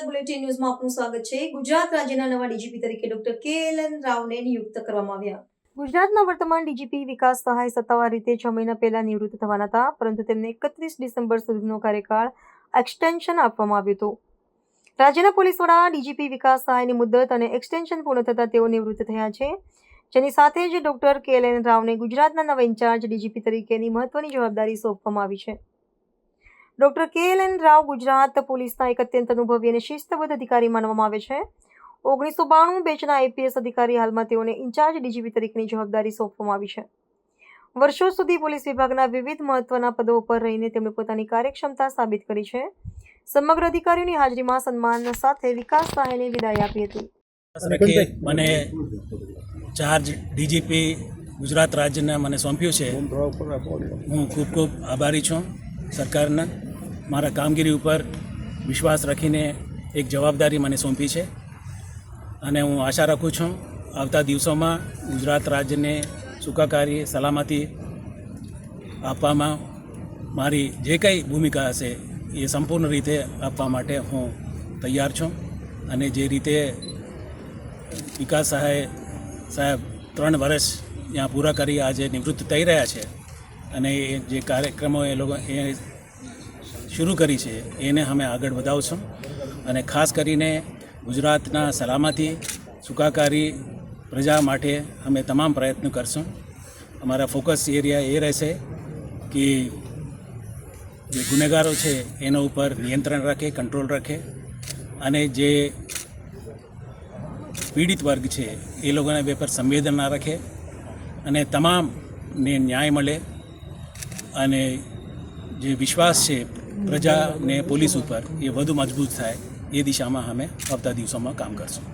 Eighteen ન્યૂઝમાં આપનું સ્વાગત છે. ગુજરાત રાજ્યના નવા ડીજીપી તરીકે ડોક્ટર કે એલ એન રાવને નિયુક્ત કરવામાં આવ્યા. ગુજરાતના વર્તમાન ડીજીપી વિકાસ સહાય સત્તાવાર રીતે છ મહિના પહેલા નિવૃત્ત થવાના હતા, પરંતુ તેમને એકત્રીસ ડિસેમ્બર સુધીનો કાર્યકાળ એક્સટેન્શન આપવામાં આવ્યું હતું. રાજ્યના પોલીસ વડા, ડીજીપી વિકાસ સહાયની મુદ્દત અને એક્સટેન્શન પૂર્ણ થતાં તેઓ નિવૃત્ત થયા છે. જેની સાથે જ ડોક્ટર કે એલ એન રાવને ગુજરાતના નવા ઇન્ચાર્જ ડીજીપી તરીકેની મહત્વની જવાબદારી સોંપવામાં આવી છે. ડોક્ટર કે એલ એન રાવ ગુજરાત પોલીસના એક અત્યંત અનુભવી અને શિસ્તબદ્ધ અધિકારી માનવામાં આવે છે. ઓગણીસો બાણું બેચના આઈપીએસ અધિકારી હાલમાં તેઓને ઇન્ચાર્જ ડીજીપી તરીકેની જવાબદારી સોંપવામાં આવી છે. વર્ષો સુધી પોલીસ વિભાગના વિવિધ મહત્વના પદો પર રહીને તેમણે પોતાની કાર્યક્ષમતા સાબિત કરી છે. સમગ્ર અધિકારીઓની હાજરીમાં સન્માન સાથે વિકાસ સહાયને વિદાય આપી હતી. મને ચાર્જ ડીજીપી ગુજરાત રાજ્યને મને સોંપ્યું છે. હું ખૂબ ખૂબ આભારી છું સરકારના. મારા કામગીરી ઉપર વિશ્વાસ રાખીને એક જવાબદારી મને સોંપી છે અને હું આશા રાખું છું આવતા દિવસોમાં ગુજરાત રાજ્યને સુખાકારી, સલામતી આપવામાં મારી જે કંઈ ભૂમિકા હશે એ સંપૂર્ણ રીતે આપવા માટે હું તૈયાર છું અને જે રીતે વિકાસ સહાય સાહેબ ત્રણ વર્ષ ત્યાં પૂરા કરી આજે નિવૃત્ત થઈ રહ્યા છે અને એ જે કાર્યક્રમો એ લોકો એ શરૂ કરી છે, એને અમે આગળ વધાવશું. અને ખાસ કરીને ગુજરાતના સલામતી, સુખાકારી પ્રજા માટે અમે તમામ પ્રયત્નો કરશું. અમારા ફોકસ એરિયા એ રહેશે કે જે ગુનેગારો છે, એના ઉપર નિયંત્રણ રાખે, કંટ્રોલ રાખે. અને જે પીડિત વર્ગ છે, એ લોકોના બે પર સંવેદના રાખે. અને તમામને ન્યાય મળે. અને જે વિશ્વાસ છે પ્રજા ને પોલીસ ઉપર એ વધુ મજબૂત થાય એ દિશામાં અમે આવતા દિવસોમાં કામ કરશું.